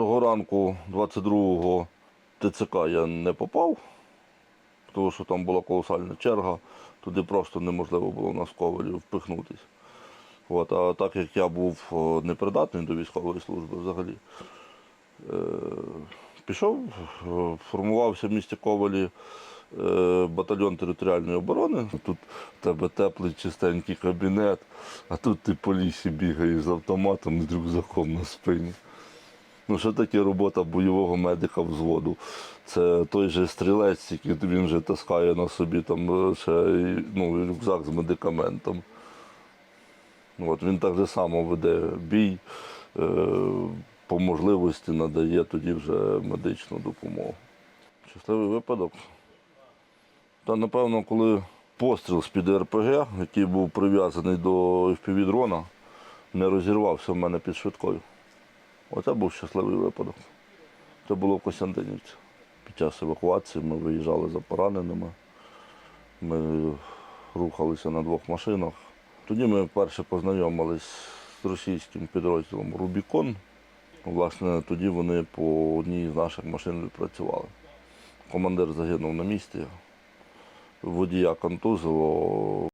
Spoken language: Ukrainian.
Того ранку, 22-го, ТЦК я не попав, тому що там була колосальна черга, туди просто неможливо було на сковелі впихнутися. От, а так як я був непридатний до військової служби взагалі, е, пішов, е, формувався в місті Ковалі е, батальйон територіальної оборони. Тут в тебе теплий, чистенький кабінет, а тут ти по лісі бігаєш з автоматом і рюкзаком на спині. Ну, що таке робота бойового медика взводу? Це той же стрілець, який він вже таскає на собі там е, ще ну, рюкзак з медикаментом. От, він так же само веде бій, е, по можливості надає тоді вже медичну допомогу. Щасливий випадок. Та напевно, коли постріл з-під РПГ, який був прив'язаний до FPV-дрона, не розірвався в мене під швидкою. Оце був щасливий випадок. Це було в Костянтинівці. Під час евакуації ми виїжджали за пораненими. Ми рухалися на двох машинах. Тоді ми вперше познайомились з російським підрозділом Рубікон. Власне, тоді вони по одній з наших машин відпрацювали. Командир загинув на місці, водія контузило,